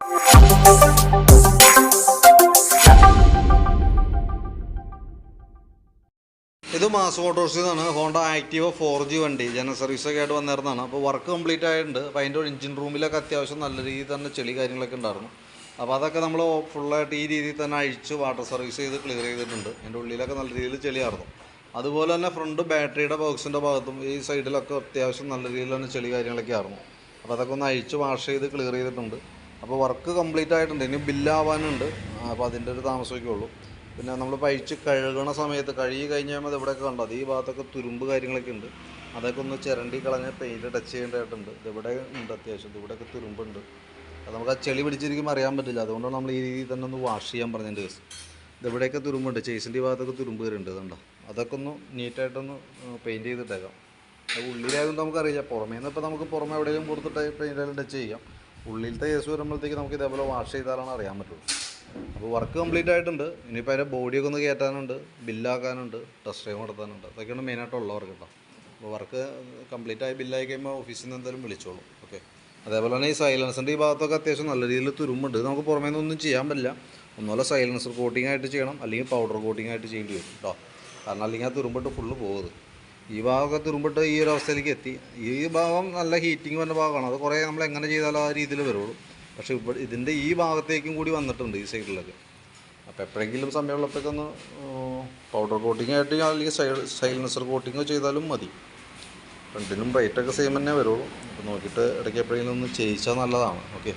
ഇത് മാസ് ഫോട്ടോസിൽ നിന്നാണ് ഹോണ്ട ആക്റ്റീവ് ഫോർ ജി വണ്ടി ജനറൽ സർവീസൊക്കെ ആയിട്ട് വന്നിരുന്നതാണ്. അപ്പോൾ വർക്ക് കംപ്ലീറ്റ് ആയിട്ടുണ്ട്. അപ്പോൾ അതിന്റെ എഞ്ചിൻ റൂമിലൊക്കെ അത്യാവശ്യം നല്ല രീതിയിൽ തന്നെ ചെളി കാര്യങ്ങളൊക്കെ ഉണ്ടായിരുന്നു. അപ്പോൾ അതൊക്കെ നമ്മൾ ഫുള്ളായിട്ട് ഈ രീതിയിൽ തന്നെ അഴിച്ച് വാട്ടർ സർവീസ് ചെയ്ത് ക്ലിയർ ചെയ്തിട്ടുണ്ട്. അതിന്റെ ഉള്ളിലൊക്കെ നല്ല രീതിയിൽ ചെളിയായിരുന്നു. അതുപോലെ തന്നെ ഫ്രണ്ട് ബാറ്ററിയുടെ ബോക്സിന്റെ ഭാഗത്തും ഈ സൈഡിലൊക്കെ അത്യാവശ്യം നല്ല രീതിയിൽ തന്നെ ചെളി കാര്യങ്ങളൊക്കെ ആയിരുന്നു. അപ്പോൾ അതൊക്കെ ഒന്ന് അഴിച്ച് വാഷ് ചെയ്ത് ക്ലിയർ ചെയ്തിട്ടുണ്ട്. അപ്പോൾ വർക്ക് കംപ്ലീറ്റ് ആയിട്ടുണ്ട്. ഇനി ബില്ലാവാനുണ്ട് അപ്പോൾ അതിന്റെ ഒരു താമസമൊക്കെ ഉള്ളൂ പിന്നെ നമ്മൾ പഴിച്ച് കഴുകണ സമയത്ത് കഴുകി കഴിഞ്ഞാൽ കഴിയുമ്പോൾ ഇവിടെയൊക്കെ കണ്ടോ? അത് ഈ ഭാഗത്തൊക്കെ തുരുമ്പ് കാര്യങ്ങളൊക്കെ ഉണ്ട്. അതൊക്കെ ഒന്ന് ചിരണ്ടി കളഞ്ഞ് പെയിന്റ് ടച്ച് ചെയ്യേണ്ടതായിട്ടുണ്ട്. ഇതിവിടെ ഉണ്ട് അത്യാവശ്യം. ഇവിടെയൊക്കെ തുരുമ്പുണ്ട്. അത് നമുക്ക് ആ ചെളി പിടിച്ചിരിക്കുമ്പോൾ അറിയാൻ പറ്റില്ല. അതുകൊണ്ടാണ് നമ്മൾ ഈ രീതിയിൽ തന്നെ ഒന്ന് വാഷ് ചെയ്യാൻ പറഞ്ഞതിന്റെ കേസ്. ഇതിവിടെയൊക്കെ തുരുമ്പുണ്ട്. ചേസിന്റെ ഭാഗത്തൊക്കെ തുരുമ്പ് കയറുണ്ട് ഇതുണ്ടോ അതൊക്കെ ഒന്ന് നീറ്റായിട്ടൊന്ന് പെയിന്റ് ചെയ്തിട്ടേക്കാം. അത് ഉള്ളിലായതുകൊണ്ട് നമുക്കറിയാം പുറമേ നിന്ന് ഇപ്പോൾ നമുക്ക് പുറമെ എവിടെയെങ്കിലും കൊടുത്തിട്ട് പെയിന്റെല്ലാം ടച്ച് ചെയ്യാം. ഉള്ളിലത്തെ കേസ് വരുമ്പോഴത്തേക്ക് നമുക്ക് ഇതേപോലെ വാഷ് ചെയ്താലാണ് അറിയാൻ പറ്റുള്ളൂ. അപ്പോൾ വർക്ക് കംപ്ലീറ്റ് ആയിട്ടുണ്ട്. ഇനിയിപ്പോൾ അതിന്റെ ബോഡിയൊക്കെ ഒന്ന് കയറ്റാനുണ്ട്. ബില്ലാക്കാനുണ്ട് ടെസ്റ്റ് ഡ്രൈവ് നടത്താനുണ്ട്. അതൊക്കെയാണ് മെയിനായിട്ടുള്ള വർക്ക് കേട്ടോ അപ്പോൾ വർക്ക് കംപ്ലീറ്റ് ആയി ബില്ലായി കഴിയുമ്പോൾ ഓഫീസിൽ നിന്ന് എന്തായാലും വിളിച്ചോളൂ. ഓക്കെ അതേപോലെ തന്നെ ഈ സൈലൻസിന്റെ ഈ ഭാഗത്തൊക്കെ അത്യാവശ്യം നല്ല രീതിയിൽ തുരുമ്പുണ്ട്. നമുക്ക് പുറമേ നിന്നൊന്നും ചെയ്യാൻ പറ്റില്ല. ഒന്നുമല്ല സൈലൻസർ കോട്ടിംഗ് ആയിട്ട് ചെയ്യണം. അല്ലെങ്കിൽ പൗഡർ കോട്ടിംഗ് ആയിട്ട് ചെയ്യേണ്ടി വരും കേട്ടോ കാരണം അല്ലെങ്കിൽ ആ തുരുമ്പിട്ട് ഫുള്ള് പോകുന്നത് ഈ ഭാഗമൊക്കെ തുരുമ്പിട്ട് ഈ ഒരു അവസ്ഥയിലേക്ക് എത്തി. ഈ ഭാഗം നല്ല ഹീറ്റിംഗ് വന്ന ഭാഗമാണ്. അത് കുറേ നമ്മൾ എങ്ങനെ ചെയ്താലും ആ രീതിയിൽ വരുള്ളൂ. പക്ഷേ ഇവിടെ ഇതിന്റെ ഈ ഭാഗത്തേക്കും കൂടി വന്നിട്ടുണ്ട് ഈ സൈഡിലൊക്കെ അപ്പോൾ എപ്പോഴെങ്കിലും സമയമുള്ളപ്പോഴൊന്ന് പൗഡർ കോട്ടിംഗ് ആയിട്ട് അല്ലെങ്കിൽ സൈലൻസർ കോട്ടിങ്ങോ ചെയ്താലും മതി. രണ്ടിനും റേറ്റൊക്കെ സെയിം തന്നെ വരുള്ളൂ. അപ്പോൾ നോക്കിയിട്ട് ഇടയ്ക്ക് എപ്പോഴെങ്കിലും ഒന്ന് ചെയ്യിച്ചാൽ നല്ലതാണ്. ഓക്കെ